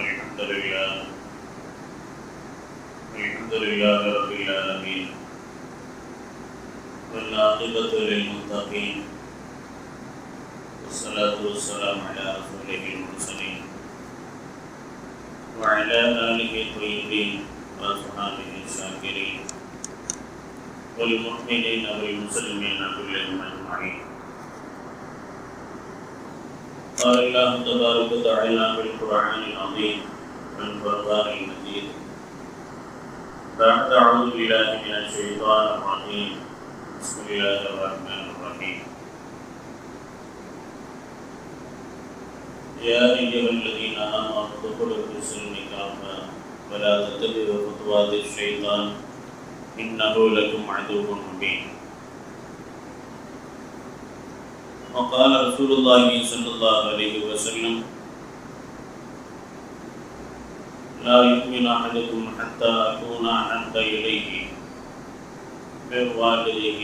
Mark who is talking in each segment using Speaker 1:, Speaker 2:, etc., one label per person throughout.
Speaker 1: الحمد لله الحمد لله رب العالمين. والعاقبة للمتقين. والصلاة والسلام على رسوله المرسلين. وعلى آله الطيبين وأصحابه الشاكرين. والمؤمنين والمسلمين كلهم أجمعين. قال الله تبارك وتعالى في القرآن العظيم والفرقان المجيد بعد أعوذ بالله من الشيطان الرجيم بسم الله الرحمن الرحيم يا أيها الذين آمنوا ادخلوا في السلم كافة ولا تتبعوا خطوات الشيطان إنه لكم عدو مبين وقال رسول الله صلى الله عليه وسلم لا يؤمن أحدكم حتى أكون أحب إليه من والده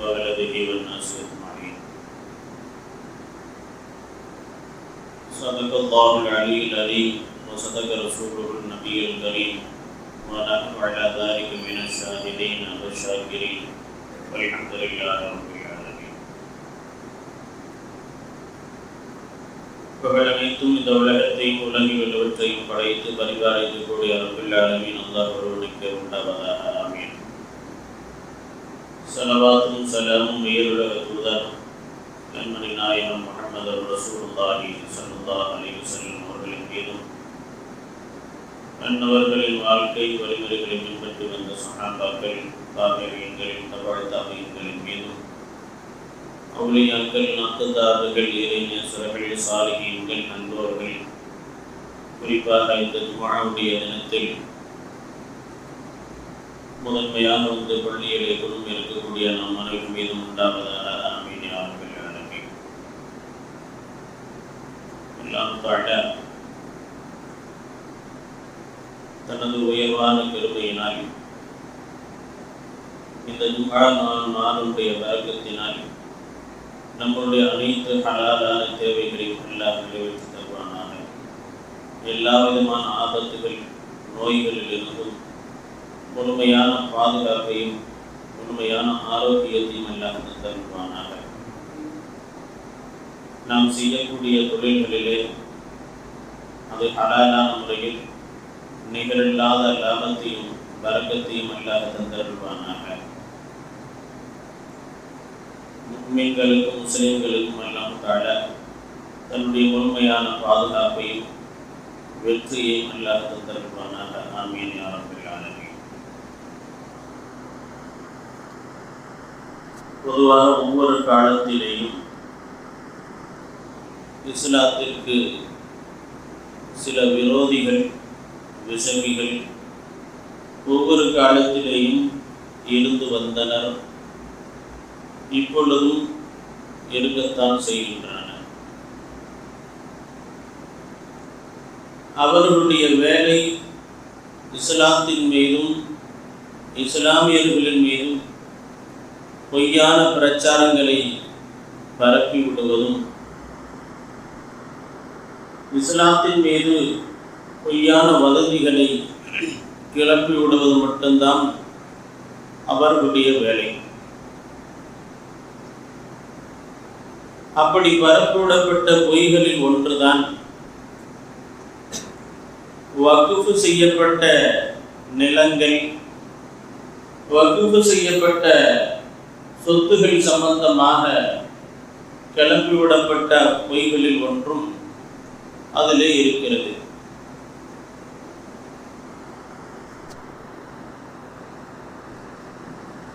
Speaker 1: وولده والناس أجمعين. صدق الله العلي العليم وصدق رسوله النبي الكريم ونحن على ذلك من الشاهدين والشاكرين والحمد لله رب புகழனைத்தும் இந்த உலகத்தையும் உலகில் உள்ளவற்றையும் படைத்து பரிபாலித்து கூடிய ரபில்லாலமீன் அல்லாஹ் ஒருவனுக்கு உண்டாவதாக. ஆமீன். சலவாத்தும் சலாமும் உயிருலக தூதர் கண்மணி நாயகம் முகமது ரசூலுல்லாஹி ஸல்லல்லாஹு அலைஹி வஸல்லம் அவர்களின் மீதும் அன்னவர்களின் வாழ்க்கை வழிமுறைகளை பின்பற்றி வந்த சகாபாக்கள் தாபியங்கள் தபாய் தாபியங்களின் மீதும் அவுளியாக்கள் நாத்தந்தார்கள் இறைஞர்கள் சாலிகீன்கள் நண்பர்கள் குறிப்பாக இந்த துவாவுடைய தினத்தில் முதன்மையாக வந்து பள்ளியிலே குழும் இருக்கக்கூடிய நம் அனைவரும் மீதும் உண்டாவதாக ஆமீன் யார்கள் எல்லாம் தாழ தனது உயர்வான பெருமையினால் இந்த துகா நாள் நாளுடைய வழக்கத்தினால் நம்முடைய அனைத்து ஹலாலான தேவைகளையும் எல்லாம் நிறைவேற்றி தருவானாக. எல்லா விதமான ஆபத்துகள் நோய்களில் இருந்தும் முழுமையான பாதுகாப்பையும் முழுமையான ஆரோக்கியத்தையும் எல்லாம் தருவானாக. நாம் செய்யக்கூடிய தொழில்களிலே அது ஹலாலான முறையில் நிகரில்லாத லாபத்தையும் வரக்கத்தையும் அல்லாத தந்தருவானாக முஸ்லிம்களுக்கும் முஸ்லிம்களுக்கும் எல்லாம் தாழ தன்னுடைய முழுமையான பாதுகாப்பையும் வெற்றியையும் அல்லாத தந்திருப்பானாக. ஆமீன் யாரம்பில்லானே பொதுவாக ஒவ்வொரு காலத்திலேயும் இஸ்லாத்திற்கு சில விரோதிகள் விஷமிகள் ஒவ்வொரு காலத்திலேயும் இருந்து வந்தனர். இப்பொழுதும் இருக்கத்தான் செய்கின்றன அவர்களுடைய வேலை இஸ்லாத்தின் மீதும் இஸ்லாமியர்களின் மீதும் பொய்யான பிரச்சாரங்களை பரப்பி விடுவதும் இஸ்லாத்தின் மீது பொய்யான வதந்திகளை கிளப்பி விடுவது மட்டும்தான் அவர்களுடைய வேலை. அப்படி பரப்பிவிடப்பட்ட பொய்களில் ஒன்றுதான். வகுப்பு செய்யப்பட்ட நிலங்கள் வகுப்பு செய்யப்பட்ட சொத்துகள் சம்பந்தமாக கிளம்பிவிடப்பட்ட பொய்களில் ஒன்றும் அதிலே இருக்கிறது.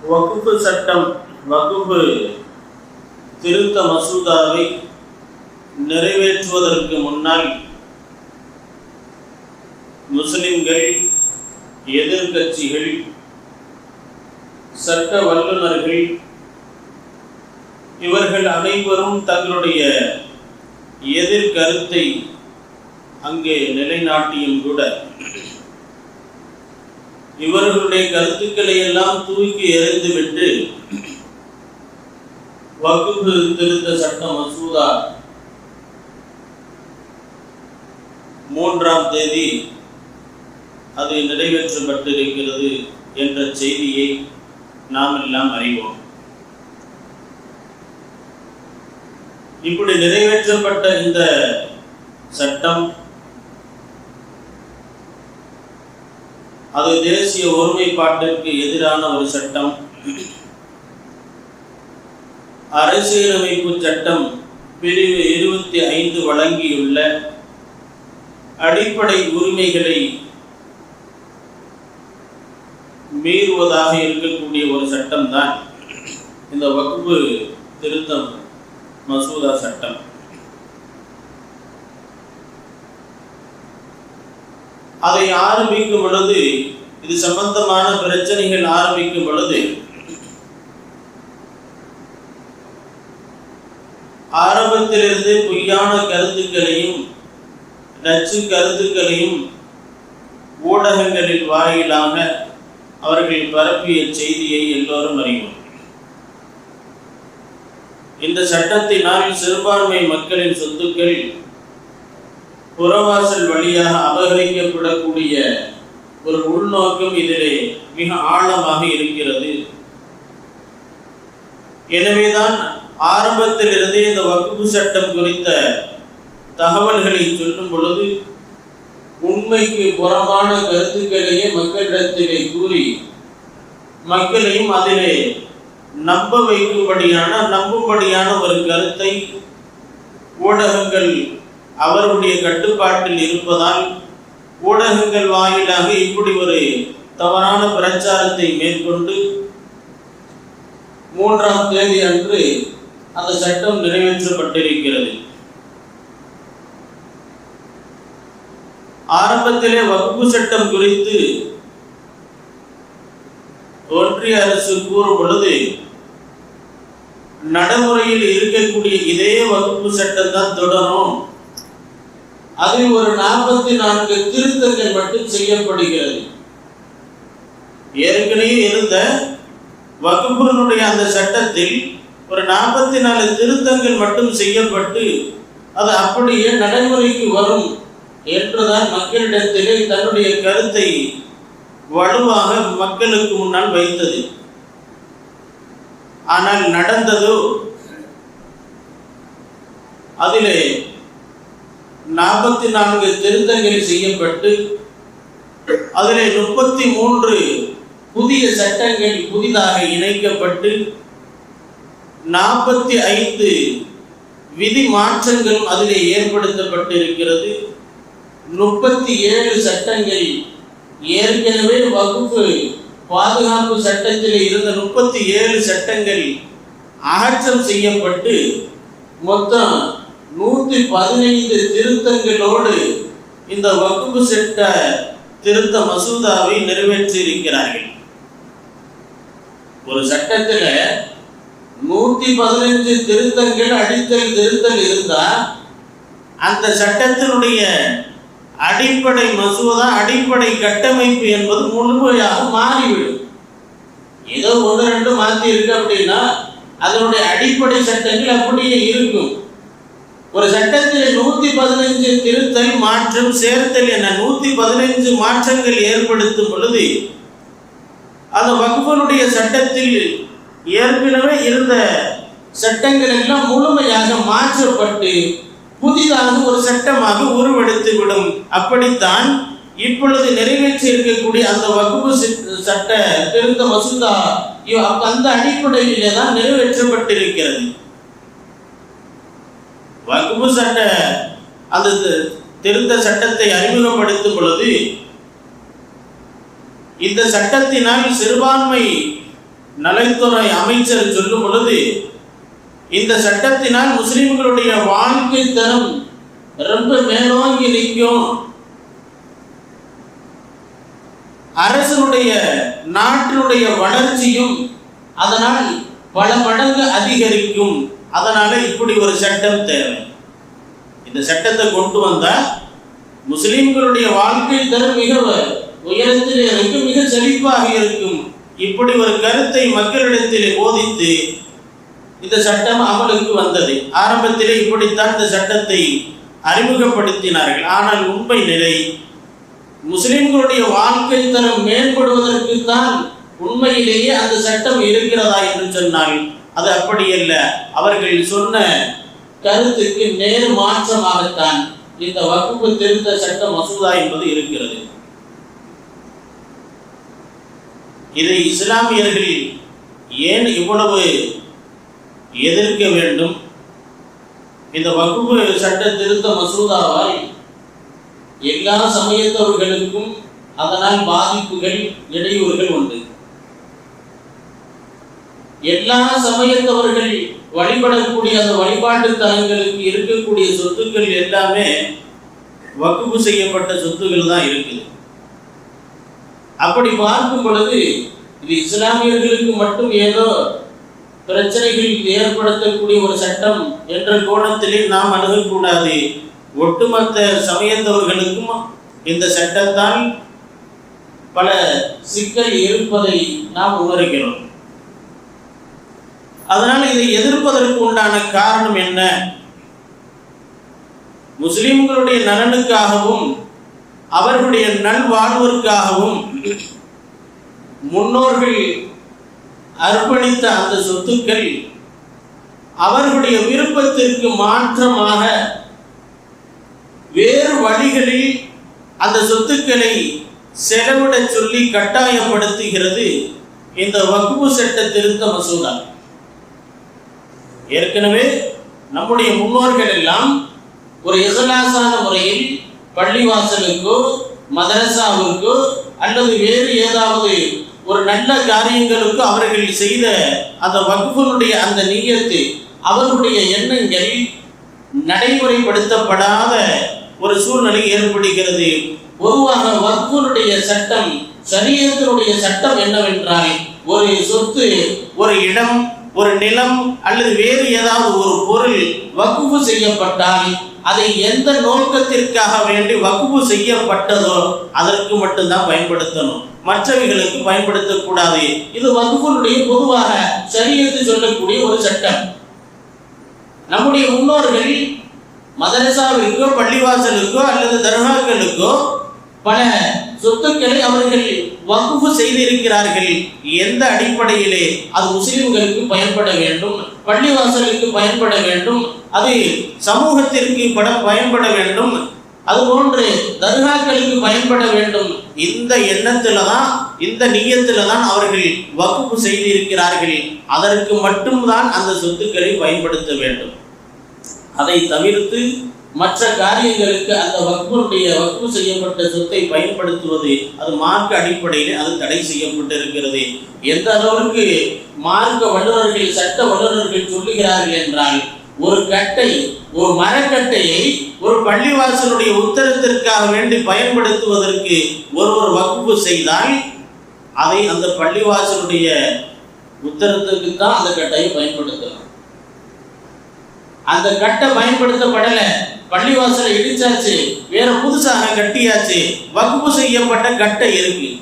Speaker 1: வகுப்பு சட்டம் வகுப்பு திருத்த மசோதாவை நிறைவேற்றுவதற்கு முன்னால் முஸ்லிம்கள் எதிர்கட்சிகள் சட்ட வல்லுநர்கள் இவர்கள் அனைவரும் தங்களுடைய எதிர்கருத்தை அங்கே நிலைநாட்டியும் கூட. இவர்களுடைய கருத்துக்களை எல்லாம் தூக்கி எறிந்துவிட்டு வகுப்பு திருத்த சட்ட மசோதா மூன்றாம் தேதி அது நிறைவேற்றப்பட்டிருக்கிறது என்ற செய்தியை நாம் எல்லாம் அறிவோம். இப்படி நிறைவேற்றப்பட்ட இந்த சட்டம் அது தேசிய ஒருமைப்பாட்டிற்கு எதிரான ஒரு சட்டம். அரசியலமைப்பு சட்டம் பிரிவு இருபத்தி ஐந்து வழங்கியுள்ள அடிப்படை உரிமைகளை மீறுவதாக இருக்கக்கூடிய ஒரு சட்டம் தான் இந்த வகுப்பு திருத்தம் மசோதா சட்டம். அதை ஆரம்பிக்கும் பொழுது இது சம்பந்தமான பிரச்சனைகள் ஆரம்பிக்கும் பொழுது ஆரம்பத்திலிருந்து பொய்யான கருத்துக்களையும் நச்சு கருத்துக்களையும் ஊடகங்களின் வாயிலாக அவர்கள் பரப்பிய செய்தியை எல்லோரும் அறிவோம். இந்த சட்டத்தினால் சிறுபான்மை மக்களின் சொத்துக்கள் புறவாசல் வழியாக அபகரிக்கப்படக்கூடிய ஒரு உள்நோக்கம் இதிலே மிக ஆழமாக இருக்கிறது. எனவேதான் ஆரம்பத்திலிருந்தே இந்த வகுப்பு சட்டம் குறித்த தகவல்களை சொல்லும் பொழுது உண்மைக்கு புறமான கருத்துக்களையே மக்களிடத்திலே கூறி மக்களையும் அதிலே நம்ப வைக்கும்படியான நம்பும்படியான ஒரு கருத்தை ஊடகங்கள் அவருடைய கட்டுப்பாட்டில் இருப்பதால் ஊடகங்கள் வாயிலாக இப்படி ஒரு தவறான பிரச்சாரத்தை மேற்கொண்டு மூன்றாம் தேதி அன்று அந்த சட்டம் நிறைவேற்றப்பட்டிருக்கிறது. ஆரம்பத்திலே வகுப்பு சட்டம் குறித்து ஒன்றிய அரசு கூறும் பொழுது நடைமுறையில் இருக்கக்கூடிய இதே வகுப்பு சட்டம் தான் தொடரும். அதில் ஒரு நாற்பத்தி நான்கு திருத்தங்கள் மட்டும் செய்யப்படுகிறது. ஏற்கனவே இருந்த வகுப்பினுடைய அந்த சட்டத்தில் ஒரு நாற்பத்தி நாலு திருத்தங்கள் மட்டும் செய்யப்பட்டு அது அப்படியே நடைமுறைக்கு வரும் என்றுதான் மக்களிடத்திலே தன்னுடைய கருத்தை வலுவாக மக்களுக்கு முன்னால் வைத்தது. ஆனால் நடந்ததோ? அதிலே நாற்பத்தி நான்கு திருத்தங்கள் செய்யப்பட்டு அதிலே முப்பத்தி மூன்று புதிய சட்டங்கள் புதிதாக இணைக்கப்பட்டு நாற்பத்தி ஐந்து விதி மாற்றங்களும் அதிலே ஏற்படுத்தப்பட்டிருக்கிறது. முப்பத்தி ஏழு சட்டங்கள் ஏற்கனவே வகுப்பு பாதுகாப்பு சட்டத்தில் இருந்த முப்பத்தி ஏழு சட்டங்கள் அகற்றம் செய்யப்பட்டு மொத்தம் நூற்றி பதினைந்து திருத்தங்களோடு இந்த வகுப்பு சட்ட திருத்த மசோதாவை நிறைவேற்றியிருக்கிறார்கள். ஒரு சட்டத்தில் நூத்தி பதினைஞ்சு திருத்தங்கள் அடித்தல் திருத்தல் இருந்தா அந்த சட்டத்தினுடைய அடிப்படை மசோதா அடிப்படை கட்டமைப்பு என்பது முழுமையாக மாறிவிடும். ஏதோ ஒன்று ரெண்டு மாற்றி இருக்கு அப்படின்னா அதனுடைய அடிப்படை சட்டங்கள் அப்படியே இருக்கும். ஒரு சட்டத்தில் நூத்தி பதினைஞ்சு திருத்தல் மாற்றம் சேர்த்தல் என நூத்தி பதினைஞ்சு மாற்றங்கள் ஏற்படுத்தும் பொழுது அந்த வகுப்பனுடைய சட்டத்தில் ஏற்கனவே இருந்த சட்டங்கள் எல்லாம் முழுமையாக மாற்றப்பட்டு புதிதாக ஒரு சட்டமாக உருவெடுத்து விடும் அப்படித்தான் இப்பொழுது நிறைவேற்றி இருக்கக்கூடிய அந்த வகுப்பு சட்ட திருத்த மசோதா அந்த அடிப்படையிலே தான் நிறைவேற்றப்பட்டிருக்கிறது. வகுப்பு சட்ட அந்த தி- திருத்த சட்டத்தை அறிமுகப்படுத்தும் பொழுது இந்த சட்டத்தினால் சிறுபான்மை நலத்துறை அமைச்சர் சொல்லும் பொழுது இந்த சட்டத்தினால் முஸ்லிம்களுடைய வாழ்க்கை தரம் ரொம்ப மேலோங்கி நிற்கும். அரசனுடைய நாட்டினுடைய வளர்ச்சியும் அதனால் பல மடங்கு அதிகரிக்கும். அதனால இப்படி ஒரு சட்டம் தேவை. இந்த சட்டத்தை கொண்டு வந்தா முஸ்லிம்களுடைய வாழ்க்கை தரம் மிக உயரத்தில் இருக்கும் மிக செழிப்பாக இருக்கும். இப்படி ஒரு கருத்தை மக்களிடத்திலே போதித்து இந்த சட்டம் அமலுக்கு வந்தது. ஆரம்பத்திலே இப்படித்தான் இந்த சட்டத்தை அறிமுகப்படுத்தினார்கள். ஆனால் உண்மை நிலை முஸ்லிம்களுடைய வாழ்க்கை தரம் மேம்படுவதற்கு தான் உண்மையிலேயே அந்த சட்டம் இருக்கிறதா என்று சொன்னால் அது அப்படியல்ல அவர்கள் சொன்ன கருத்துக்கு நேர் மாற்றமாகத்தான் இந்த வகுப்பு திருத்த சட்ட மசோதா என்பது இருக்கிறது. இதை இஸ்லாமியர்கள் ஏன் இவ்வளவு எதிர்க்க வேண்டும்? இந்த வகுப்பு சட்ட திருத்த மசோதாவால் எல்லா சமயத்தவர்களுக்கும் அதனால் பாதிப்புகள் இடையூறுகள் உண்டு. எல்லா சமயத்தவர்கள் வழிபடக்கூடிய அந்த வழிபாட்டு தலங்களுக்கு இருக்கக்கூடிய சொத்துக்கள் எல்லாமே வகுப்பு செய்யப்பட்ட சொத்துக்கள் தான் இருக்குது. அப்படி பார்க்கும் பொழுது இது இஸ்லாமியர்களுக்கு மட்டும் ஏதோ பிரச்சனைகள் ஏற்படுத்தக்கூடிய ஒரு சட்டம் என்ற கோணத்திலே நாம் அணுகக்கூடாது. ஒட்டுமொத்த சமயத்தவர்களுக்கும் இந்த சட்டத்தால் பல சிக்கல் இருப்பதை நாம் உணர்கிறோம். அதனால் இதை எதிர்ப்பதற்கு உண்டான காரணம் என்ன? முஸ்லிம்களுடைய நலனுக்காகவும் அவர்களுடைய நல்வாழ்விற்காகவும் முன்னோர்கள் அர்ப்பணித்த அந்த சொத்துக்கள் அவர்களுடைய விருப்பத்திற்கு மாற்றமாக வேறு வழிகளில் அந்த சொத்துக்களை செலவிட சொல்லி கட்டாயப்படுத்துகிறது இந்த வகுப்பு சட்ட திருத்த மசோதா. ஏற்கனவே நம்முடைய முன்னோர்கள் எல்லாம் ஒரு இசலாசான முறையில் பள்ளிவாசலுக்கோ மதரசாவிற்கோ அல்லது வேறு ஏதாவது ஒரு நல்ல காரியங்களுக்கு அவர்கள் செய்த அந்த வகுப்பினுடைய அந்த நீயத்து அவர்களுடைய எண்ணங்கள் நடைமுறைப்படுத்தப்படாத ஒரு சூழ்நிலை ஏற்படுகிறது. பொதுவாக வகுப்பினுடைய சட்டம் சரியத்தினுடைய சட்டம் என்னவென்றால் ஒரு சொத்து ஒரு இடம் ஒரு நிலம் அல்லது வேறு ஏதாவது ஒரு பொருள் வகுப்பு செய்யப்பட்டால் அதை எந்த நோக்கத்திற்காக வேண்டி வகுப்பு செய்யப்பட்டதோ அதற்கு மட்டும்தான் பயன்படுத்தணும். மற்றவைகளுக்கு பயன்படுத்தக்கூடாது. இது வகுப்புடைய பொதுவாக சரியத்து சொல்லக்கூடிய ஒரு சட்டம். நம்முடைய முன்னோர்கள் மதரசாவிற்கோ பள்ளிவாசலுக்கோ அல்லது தர்காக்களுக்கோ பல சொத்துக்களை அவர்கள் வகுப்பு செய்திருக்கிறார்கள். எந்த அடிப்படையிலே அது முஸ்லிம்களுக்கு பயன்பட வேண்டும் பள்ளிவாசலுக்கு பயன்பட வேண்டும் அது சமூகத்திற்கு பட பயன்பட வேண்டும் அதுபோன்று தர்காக்களுக்கு பயன்பட வேண்டும். இந்த எண்ணத்துல தான் இந்த நீயத்துல தான் அவர்கள் வகுப்பு செய்திருக்கிறார்கள். அதற்கு மட்டும்தான் அந்த சொத்துக்களை பயன்படுத்த வேண்டும். அதை தவிர்த்து மற்ற காரியங்களுக்கு அந்த வக்புடைய வக்பு செய்யப்பட்ட சொத்தை பயன்படுத்துவது அது மார்க்க அடிப்படையில் அது தடை செய்யப்பட்டிருக்கிறது. எந்த அளவுக்கு மார்க்க வல்லுநர்கள் சட்ட வல்லுநர்கள் சொல்லுகிறார்கள் என்றால் ஒரு கட்டை ஒரு மரக்கட்டையை ஒரு பள்ளிவாசலுடைய உத்தரத்திற்காக வேண்டி பயன்படுத்துவதற்கு ஒருவர் வகுப்பு செய்தால் அதை அந்த பள்ளிவாசலுடைய உத்தரத்துக்கு தான் அந்த கட்டையை பயன்படுத்தலாம். அந்த கட்டை பயன்படுத்தப்படலை. பள்ளிவாசலை இடிச்சாச்சு வேற புதுசாக கட்டியாச்சு வகுப்பு செய்யப்பட்ட கட்டை இருக்கு.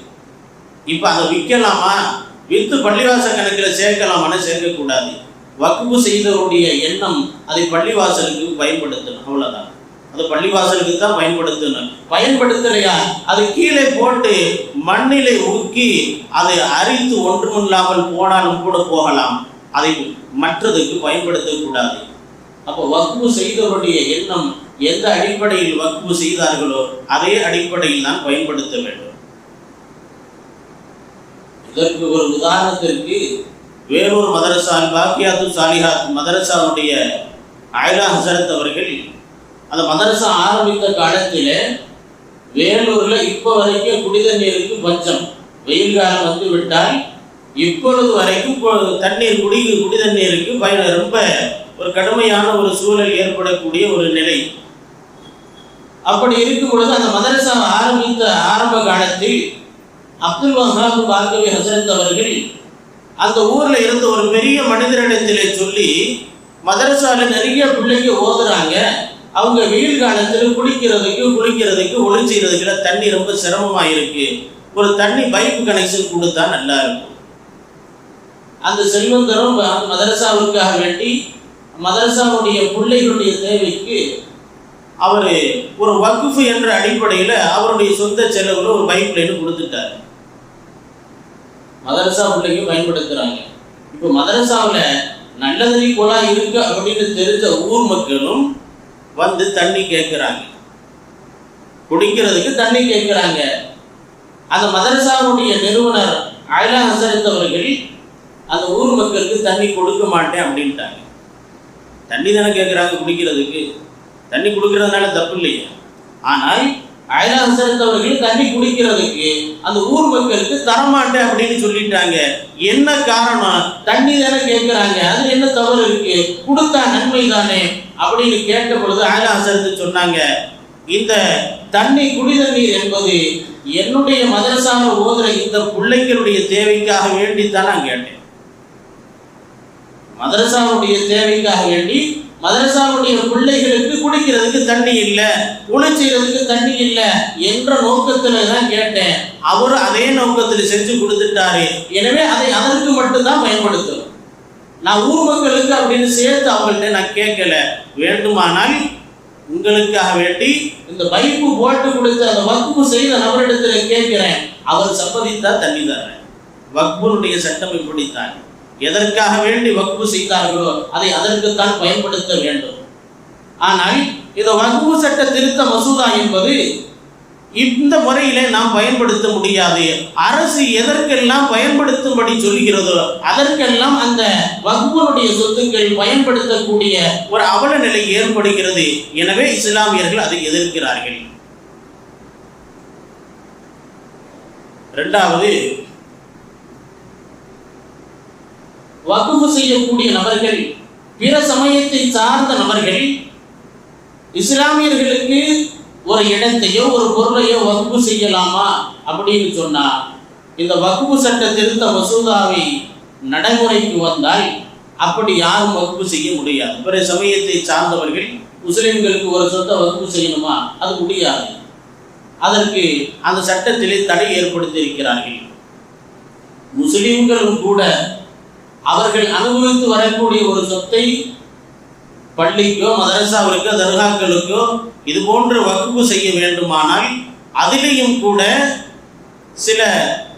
Speaker 1: இப்ப அதை விற்கலாமா? வித்து பள்ளிவாச கணக்கில் சேர்க்கலாமான்னு சேர்க்கக்கூடாது. வகுப்பு செய்தவருடைய எண்ணம் அதை பள்ளிவாசலுக்கு பயன்படுத்தணும். அவ்வளவுதான். அது பள்ளிவாசலுக்கு தான் பயன்படுத்தணும். பயன்படுத்தலையா? அது கீழே போட்டு மண்ணிலே ஊக்கி அதை அரித்து ஒன்றுமில்லாமல் போனாலும் கூட போகலாம். அதை மற்றதுக்கு பயன்படுத்தக்கூடாது. அப்போ வக்பு செய்தவருடைய எண்ணம் எந்த அடிப்படையில் வக்பு செய்தார்களோ அதே அடிப்படையில் தான் பயன்படுத்த வேண்டும். இதற்கு ஒரு உதாரணத்திற்கு வேறொரு மதரசா பாக்கியாத்து சாலிஹாத் மதரசாவுடைய ஆயிலா ஹசரத் அவர்கள் அந்த மதரசா ஆரம்பித்த காலத்தில் வேலூர்ல இப்போ வரைக்கும் குடிதண்ணீருக்கு பஞ்சம் வெயில் காலம் வந்து விட்டால் இப்பொழுது வரைக்கும் தண்ணீர் குடி குடிதண்ணீருக்கு பயன ரொம்ப ஒரு கடுமையான ஒரு சூழல் ஏற்படக்கூடிய ஒரு நிலை. அப்படி இருக்கும் பொழுது அந்த மதரசா ஆரம்பித்த ஆரம்ப காலத்தில் அப்துல் வஹாப் பார்கவி ஹசரத் அவர்கள் அந்த ஊர்ல இருந்த ஒரு பெரிய மனிதரிடத்திலே சொல்லி மதரசால நிறைய பிள்ளைங்க ஓதுறாங்க. அவங்க வெயில் காலத்தில் குளிக்கிறதுக்கு குளிக்கிறதுக்கு ஒளி செய்யறதுக்குல தண்ணி ரொம்ப சிரமமா இருக்கு ஒரு தண்ணி பைப் கனெக்ஷன் கொடுத்தா நல்லா இருக்கும். அந்த செல்வந்தரும் ம- மதரசாவுக்காக வேண்டி மதரசாவுடைய பிள்ளைகளுடைய தேவைக்கு அவர் ஒரு வகுப்பு என்ற அடிப்படையில் அவருடைய சொந்த செலவில் ஒரு பைப் லைன் கொடுத்துட்டார். மதரசா பிள்ளைக்கும் பயன்படுத்துகிறாங்க இப்போ மதரசாவில் நல்லதறி தண்ணி இருக்கு அப்படின்னு தெரிஞ்ச ஊர் மக்களும் வந்து தண்ணி கேட்குறாங்க குடிக்கிறதுக்கு தண்ணி கேட்குறாங்க அந்த மதரசாவுடைய நிறுவனர் அயலா ஹசரத் அவர்கள் அந்த ஊர் மக்களுக்கு தண்ணி கொடுக்க மாட்டேன் அப்படின்ட்டாங்க. தண்ணி தானே கேட்குறாங்க குடிக்கிறதுக்கு? தண்ணி கொடுக்கறதுனால தப்பு இல்லையா. ஆனால் அயலா சேர்ந்தவர்கள் தண்ணி குடிக்கிறதுக்கு அந்த ஊர் மக்களுக்கு தரமாட்டேன் அப்படின்னு சொல்லிட்டாங்க. என்ன காரணம்? தண்ணி தானே கேட்குறாங்க அது என்ன தவறு இருக்கு? கொடுத்தா நன்மை தானே அப்படின்னு கேட்ட பொழுது அயலா சொன்னாங்க இந்த தண்ணி குடித நீர் என்பது என்னுடைய மதரசான ஓதுற இந்த பிள்ளைங்களுடைய தேவைக்காக வேண்டித்தான் நான் கேட்டேன். மதரசாவுடைய தேவைக்காக வேண்டி மதரசாவுடைய பிள்ளைகளுக்கு குடிக்கிறதுக்கு தண்ணி இல்லை உழைச்சிறதுக்கு தண்ணி இல்லை என்ற நோக்கத்துல தான் கேட்டேன். அவர் அதே நோக்கத்தில் செஞ்சு கொடுத்துட்டாரு. எனவே அதை அதற்கு மட்டும்தான் பயன்படுத்தணும். நான் ஊர் மக்களுக்கு அப்படின்னு சேர்த்து அவங்கள்ட்ட நான் கேட்கல. வேண்டுமானால் உங்களுக்காக வேண்டி இந்த பைப்பு போட்டு கொடுத்து அந்த வக்குப்பு செய்த நபரிடத்துல கேட்கிறேன். அவர் சம்மதித்தா தண்ணி தர்றேன். வக்புனுடைய சட்டம் இப்படித்தான். எதற்காக வேண்டி வகுப்பு செய்தார்களோ அதை அதற்குத்தான் பயன்படுத்த வேண்டும். ஆனால் இந்த வகுப்பு சட்ட திருத்த மசோதா என்பது இந்த முறையிலே நாம் பயன்படுத்த முடியாது. அரசு எதற்கெல்லாம் பயன்படுத்தும்படி சொல்கிறதோ அதற்கெல்லாம் அந்த வகுப்பினுடைய சொத்துக்கள் பயன்படுத்தக்கூடிய ஒரு அவல நிலை ஏற்படுகிறது. எனவே இஸ்லாமியர்கள் அதை எதிர்க்கிறார்கள். இரண்டாவது வகுப்பு செய்யக்கூடிய நபர்கள் பிற சமயத்தை சார்ந்த நபர்கள் இஸ்லாமியர்களுக்கு ஒரு இடத்தையோ ஒரு பொருளையோ வகுப்பு செய்யலாமா அப்படின்னு சொன்னால் இந்த வகுப்பு சட்ட திருத்த மசோதாவை நடைமுறைக்கு வந்தால் அப்படி யாரும் வகுப்பு செய்ய முடியாது. பிற சமயத்தை சார்ந்தவர்கள் முஸ்லிம்களுக்கு ஒரு சொத்தை வகுப்பு செய்யணுமா? அது முடியாது. அதற்கு அந்த சட்டத்திலே தடை ஏற்படுத்தி இருக்கிறார்கள் முஸ்லிம்களும் கூட அவர்கள் அனுபவித்து வரக்கூடிய ஒரு சொத்தை பள்ளிக்கோ மதரசாவிற்கோ தர்காக்களுக்கோ இது போன்ற வகுப்பு செய்ய வேண்டுமானால் அதிலேயும் கூட சில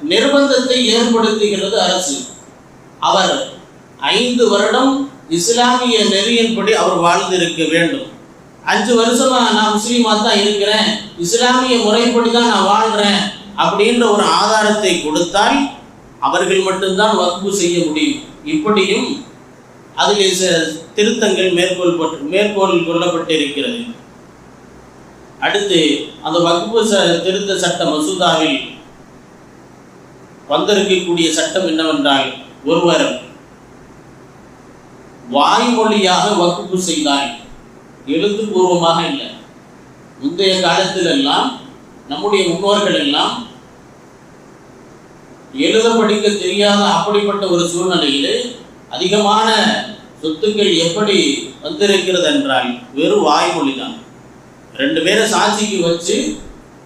Speaker 1: நிர்பந்தத்தை ஏற்படுத்துகிறது அரசு. அவர் ஐந்து வருடம் இஸ்லாமிய நெறியின்படி அவர் வாழ்ந்திருக்க வேண்டும். அஞ்சு வருஷமா நான் முஸ்லீமா தான் இருக்கிறேன் இஸ்லாமிய முறைப்படி தான் நான் வாழ்கிறேன் அப்படின்ற ஒரு ஆதாரத்தை கொடுத்தால் அவர்கள் மட்டும்தான் வகுப்பு செய்ய முடியும். இப்படியும் அதில் சில திருத்தங்கள் மேற்கொள் மேற்கோள் கொள்ளப்பட்டிருக்கிறது அடுத்து அந்த வகுப்பு ச திருத்த சட்ட மசோதாவில் வந்திருக்கக்கூடிய சட்டம் என்னவென்றால் ஒருவர் வாய்மொழியாக வகுப்பு செய்தால் எழுத்துப்பூர்வமாக இல்லை. முந்தைய காலத்தில் எல்லாம் நம்முடைய முன்னோர்கள் எல்லாம் எழுத படிக்க தெரியாத அப்படிப்பட்ட ஒரு சூழ்நிலையில் அதிகமான சொத்துக்கள் எப்படி வந்திருக்கிறது என்றால் வெறும் வாய்மொழி தான் ரெண்டு பேரை சாட்சிக்கு வச்சு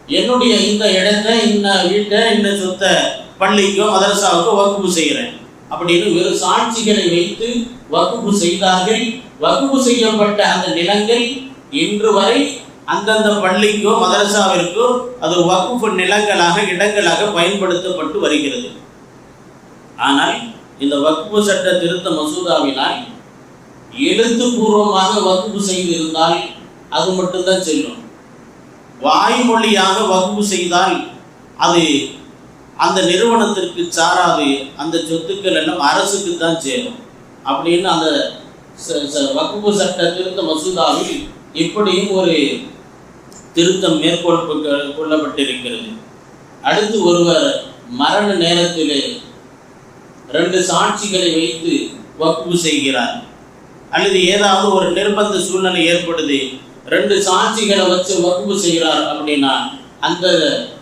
Speaker 1: என்னுடைய இந்த இடத்த இந்த வீட்டை இந்த சொத்தை பள்ளிக்கோ மதரசாவுக்கோ வகுப்பு செய்கிறேன் அப்படின்னு வெறும் சாட்சிகளை வைத்து வகுப்பு செய்தார்கள். வகுப்பு செய்யப்பட்ட அந்த நிலங்கள் இன்று வரை அந்தந்த பள்ளிக்கோ மதரசாவிற்கோ அது வகுப்பு நிலங்களாக இடங்களாக பயன்படுத்தப்பட்டு வருகிறது. ஆனால் இந்த வகுப்பு சட்ட திருத்த மசோதாவினால் எழுத்துப்பூர்வமாக வகுப்பு செய்திருந்தால் அது மட்டும்தான் செல்லும். வாய்மொழியாக வகுப்பு செய்தால் அது அந்த நிறுவனத்திற்கு சாராது அந்த சொத்துக்கள் எல்லாம் அரசுக்கு தான் சேரும். அப்படின்னு அந்த ச- ச- வகுப்பு சட்ட திருத்த மசோதாவில் இப்படியும் ஒரு திருத்தம் மேற்கொள்ள கொள்ளப்பட்டிருக்கிறது. அடுத்து ஒருவர் மரண நேரத்திலே ரெண்டு சாட்சிகளை வைத்து வகுப்பு செய்கிறார். அல்லது ஏதாவது ஒரு நிர்பந்த சூழ்நிலை ஏற்படுது ரெண்டு சாட்சிகளை வச்சு வக்குவு செய்கிறார் அப்படின்னா அந்த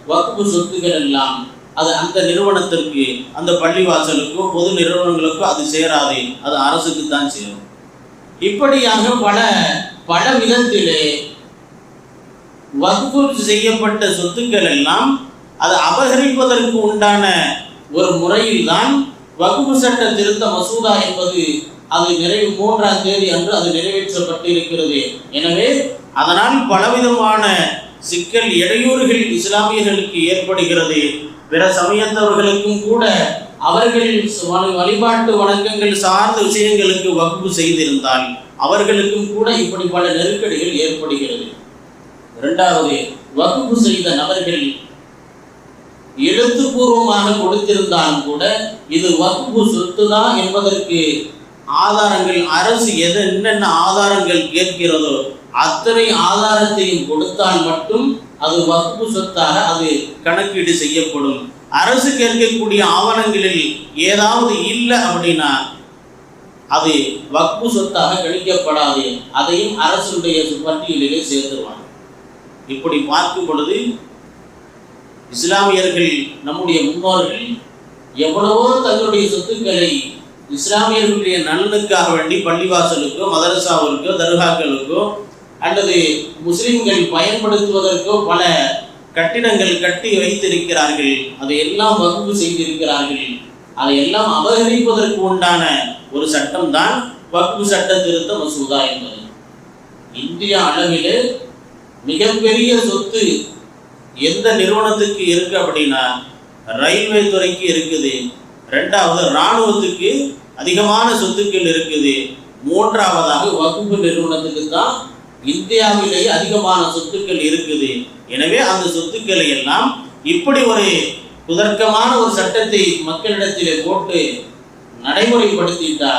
Speaker 1: வகுப்பு சொத்துக்கள் எல்லாம் அது அந்த நிறுவனத்திற்கு அந்த பள்ளிவாசலுக்கோ பொது நிறுவனங்களுக்கோ அது சேராது அது அரசுக்கு தான் சேரும். இப்படியாக பல பல விதத்திலே வகுப்பு செய்யப்பட்ட சொத்துக்கள் எல்லாம் அது அபகரிப்பதற்கு உண்டான ஒரு முறையில்தான் வகுப்பு சட்ட திருத்த மசோதா என்பது அது நிறைவு மூன்றாம் தேதி அன்று அது நிறைவேற்றப்பட்டு இருக்கிறது எனவே அதனால் பலவிதமான சிக்கல் இடையூறுகள் இஸ்லாமியர்களுக்கு ஏற்படுகிறது. பிற சமயத்தவர்களுக்கும் கூட அவர்கள் வழிபாட்டு வணக்கங்கள் சார்ந்த விஷயங்களுக்கு வகுப்பு செய்திருந்தால் அவர்களுக்கும் கூட இப்படி பல நெருக்கடிகள் ஏற்படுகிறது. இரண்டாவது வகுப்பு செய்த நபர்கள் எழுத்துப்பூர்வமாக கொடுத்திருந்தாலும் கூட இது வகுப்பு சொத்து தான் என்பதற்கு ஆதாரங்கள் அரசு எது என்னென்ன ஆதாரங்கள் கேட்கிறதோ அத்தனை ஆதாரத்தையும் கொடுத்தால் மட்டும் அது வகுப்பு சொத்தாக அது கணக்கீடு செய்யப்படும். அரசு கேட்கக்கூடிய ஆவணங்களில் ஏதாவது இல்லை அப்படின்னா அது வக்பு சொத்தாக கணிக்கப்படாது அதையும் அரசுடைய பட்டியலிலே சேர்த்துருவாங்க. இப்படி பார்க்கும் பொழுது இஸ்லாமியர்கள் நம்முடைய முன்னோர்கள் எவ்வளவோ தங்களுடைய சொத்துக்களை இஸ்லாமியர்களுடைய நலனுக்காக வேண்டி பள்ளிவாசலுக்கோ மதரசாவிற்கோ தர்காக்களுக்கோ அல்லது முஸ்லிம்கள் பயன்படுத்துவதற்கோ பல கட்டிடங்கள் கட்டி வைத்திருக்கிறார்கள். அதையெல்லாம் வகுப்பு செய்திருக்கிறார்கள். அதையெல்லாம் அபகரிப்பதற்கு உண்டான ஒரு சட்டம் தான் வகுப்பு சட்ட திருத்த மசோதா என்பது. இந்திய அளவிலே மிகப்பெரிய சொத்து எந்த நிறுவனத்துக்கு இருக்கு அப்படின்னா ரயில்வே துறைக்கு இருக்குது. ரெண்டாவது இராணுவத்துக்கு அதிகமான சொத்துக்கள் இருக்குது. மூன்றாவதாக வகுப்பு நிறுவனத்துக்கு தான் இந்தியாவிலேயே அதிகமான சொத்துக்கள் இருக்குது. எனவே அந்த சொத்துக்களை எல்லாம் இப்படி ஒரு குதர்க்கமான ஒரு சட்டத்தை மக்களிடத்திலே போட்டு நடைமுறைப்படுத்திட்டா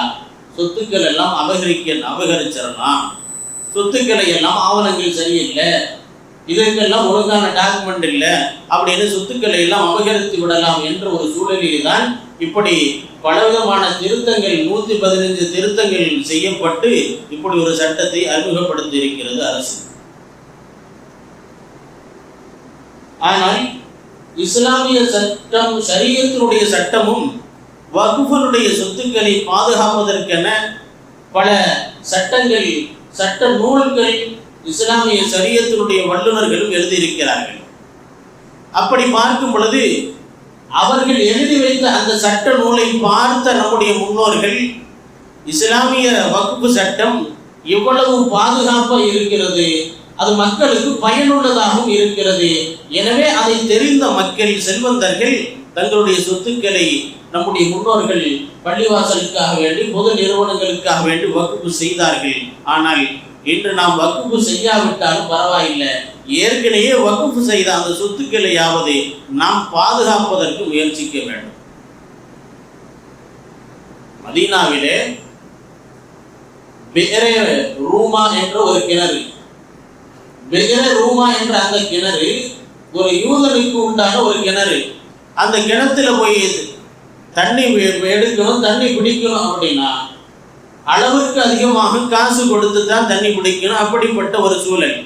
Speaker 1: சொத்துக்கள் எல்லாம் அபகரிக்க அபகரிச்சிடலாம். சொத்துக்களை எல்லாம் ஆவணங்கள் சரியில்லை. இதற்கெல்லாம் ஒழுங்கான டாக்குமெண்ட் இல்லை. அப்படின்னு சொத்துக்களை எல்லாம் அபகரித்து விடலாம் என்ற ஒரு சூழலில் தான் இப்படி பலவிதமான திருத்தங்கள் நூத்தி பதினைந்து திருத்தங்கள் செய்யப்பட்டு இப்படி ஒரு சட்டத்தை அறிமுகப்படுத்தி இருக்கிறது அரசு. ஆனால் இஸ்லாமிய சட்டம் சரியத்தினுடைய சட்டமும் வகுஃபனுடைய சொத்துக்களை பாதுகாப்பதற்கென பல சட்டங்கள் சட்ட நூல்களை இஸ்லாமிய சரியத்தினுடைய வல்லுநர்களும் எழுதியிருக்கிறார்கள். அப்படி பார்க்கும் பொழுது அவர்கள் எழுதி வைத்த அந்த சட்ட நூலை பார்த்த நம்முடைய முன்னோர்கள் இஸ்லாமிய வகுப்பு சட்டம் எவ்வளவு பாதுகாப்பாக இருக்கிறது அது மக்களுக்கு பயனுள்ளதாகவும் இருக்கிறது. எனவே அதை தெரிந்த மக்கள் செல்வந்தர்கள் தங்களுடைய சொத்துக்களை நம்முடைய முன்னோர்கள் பள்ளிவாசலுக்காக வேண்டி பொது நிறுவனங்களுக்காக வேண்டி வகுப்பு செய்தார்கள். ஆனால் இன்று நாம் வகுப்பு செய்யாவிட்டாலும் பரவாயில்லை. ஏற்கனவே வகுப்பு செய்த அந்த சொத்துக்களையாவது நாம் பாதுகாப்பதற்கு முயற்சிக்க வேண்டும். மதீனாவிலே பெஹ்ரே ரூமா என்ற ஒரு கிணறு. பெஹ்ரே ரூமா என்ற அந்த கிணறு ஒரு யூதனுக்கு உண்டான ஒரு கிணறு. அந்த கிணத்துல போய் தண்ணி எடுக்கணும் தண்ணி குடிக்கணும் அப்படின்னா அளவுக்கு அதிகமாக காசு கொடுத்து தான் தண்ணி குடிக்கணும். அப்படிப்பட்ட ஒரு சூழல்.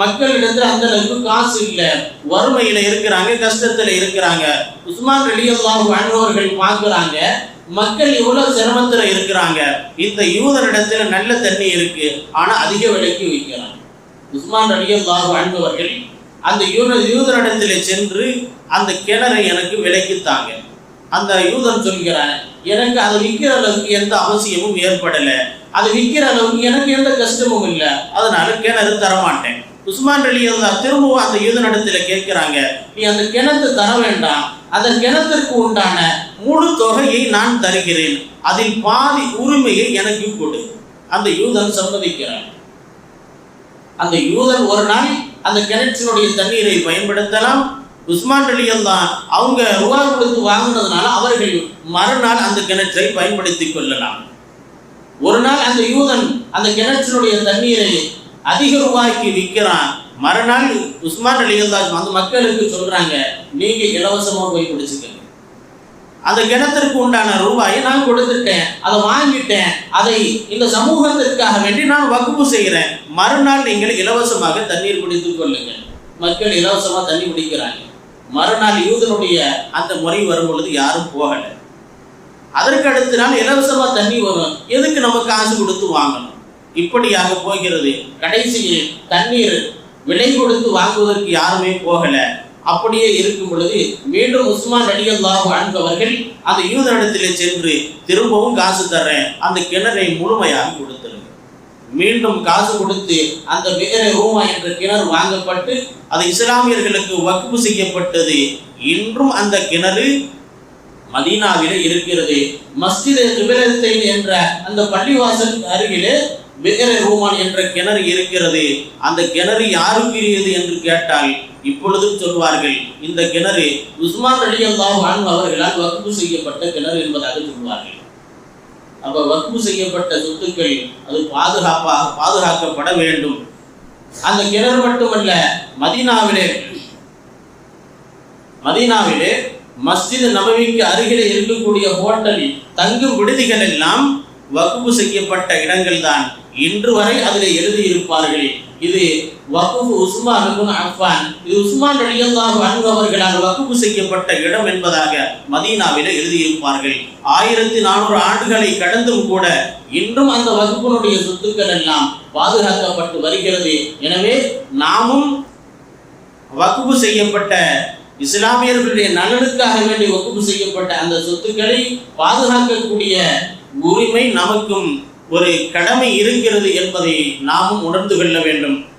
Speaker 1: மக்களிடத்துல அந்த அளவுக்கு காசு இல்லை. வறுமையில இருக்கிறாங்க கஷ்டத்துல இருக்கிறாங்க. உஸ்மான் ரலியல்லாஹு வாழ்ந்தவர்கள் அவர்கள் மக்கள் இவ்வளவு சிரமத்துல இருக்கிறாங்க. இந்த யூதரிடத்துல நல்ல தண்ணி இருக்கு. ஆனா அதிக விலைக்கு விற்கிறாங்க. உஸ்மான் ரலியல்லாஹு வாழ்ந்தவர்கள் அந்த யூத யூதரிடத்துல சென்று அந்த கிணறை எனக்கு விலைக்கு தாங்க அந்த யூதன் சொல்கிறான் எனக்கு அதை விற்கிற அளவுக்கு எந்த அவசியமும் ஏற்படலை. அது விற்கிற அளவுக்கு எனக்கு எந்த கஷ்டமும் இல்லை. அதனால கிணறு தரமாட்டேன். உஸ்மான் அலி அல்லா திரும்பவும் அந்த யூதனிடத்துல கேட்கிறாங்க நீ அந்த கிணத்து தர வேண்டாம். அந்த கிணத்திற்கு உண்டான முழு தொகையை நான் தருகிறேன். அதில் பாதி உரிமையை எனக்கு கொடு. அந்த யூதன் சம்மதிக்கிறான். அந்த யூதன் ஒரு நாள் அந்த கிணற்றினுடைய தண்ணீரை பயன்படுத்தலாம். உஸ்மான் அலியல் தான் அவங்க ரூபா கொடுத்து வாங்கினதுனால அவர்கள் மறுநாள் அந்த கிணற்றை பயன்படுத்திக் கொள்ளலாம். ஒரு நாள் அந்த யூதன் அந்த கிணற்றினுடைய தண்ணீரை அதிக ரூபாய்க்கு விற்கிறான். மறுநாள் உஸ்மான் அலியல் தான் அந்த மக்களுக்கு சொல்றாங்க நீங்க இலவசமாக போய் குடிச்சுக்க அந்த கிணத்திற்கு உண்டான ரூபாயை நான் கொடுத்துட்டேன் அதை வாங்கிட்டேன். அதை இந்த சமூகத்திற்காக வேண்டி நான் வகுப்பு செய்கிறேன். மறுநாள் நீங்கள் இலவசமாக தண்ணீர் குடித்துக் கொள்ளுங்கள். மக்கள் இலவசமாக தண்ணி குடிக்கிறாங்க. மறுநாள் யூதனுடைய அந்த முறை வரும் பொழுது யாரும் போகல. அதற்கு அடுத்த நாள் இலவசமாக தண்ணி வரும் எதுக்கு நம்ம காசு கொடுத்து வாங்கணும்? இப்படியாக போகிறது. கடைசியில் தண்ணீர் விலை கொடுத்து வாங்குவதற்கு யாருமே போகலை. அப்படியே இருக்கும் பொழுது மீண்டும் உஸ்மான் ரலியல்லாஹு அன்ஹு அவர்கள் அந்த யூதனிடத்திலே சென்று திரும்பவும் காசு தர்றேன். அந்த கிணறை முழுமையாக கொடுத்துருங்க. மீண்டும் காசு கொடுத்து அந்த வேற ரூமா என்ற கிணறு வாங்கப்பட்டு அது இஸ்லாமியர்களுக்கு வக்பு செய்யப்பட்டது. இன்றும் அந்த கிணறு மதீனாவிலே இருக்கிறது. மஸ்ஜித் என்ற அந்த பள்ளிவாசல் அருகிலே வேற ரூமான் என்ற கிணறு இருக்கிறது. அந்த கிணறு யாருக்குரியது என்று கேட்டால் இப்பொழுது சொல்வார்கள் இந்த கிணறு உஸ்மான் அலி அல்லாஹான் அவர்களால் வக்பு செய்யப்பட்ட கிணறு என்பதாக சொல்வார்கள். அப்ப வக்பு செய்யப்பட்ட சொத்துக்கள் அது பாதுகாப்பாக பாதுகாக்கப்பட வேண்டும். அந்த கிணறு மட்டுமல்ல மதீனாவிலே மதீனாவிலே மஸ்ஜித் நபவிக்கு அருகிலே இருக்கக்கூடிய ஹோட்டலில் தங்கும் விடுதிகள் எல்லாம் வகுப்பு செய்யப்பட்ட இடங்கள் தான் இன்று வரை அதில் எழுதியிருப்பார்கள். இது வகுப்பு உஸ்மான் அஃபான். இது உஸ்மான் ரலியல்லாஹு அன்ஹு அவர்களால் வகுப்பு செய்யப்பட்ட இடம் என்பதாக மதீனாவிலே எழுதியிருப்பார்கள். ஆயிரத்தி நானூறு ஆண்டுகளை கடந்தும் கூட இன்றும் அந்த வகுப்பினுடைய சொத்துக்கள் எல்லாம் பாதுகாக்கப்பட்டு வருகிறது. எனவே நாமும் வகுப்பு செய்யப்பட்ட இஸ்லாமியர்களுடைய நலனுக்காக வேண்டி வகுப்பு செய்யப்பட்ட அந்த சொத்துக்களை பாதுகாக்கக்கூடிய உரிமை நமக்கும் ஒரு கடமை இருக்கிறது என்பதை நாமும் உணர்ந்து கொள்ள வேண்டும்.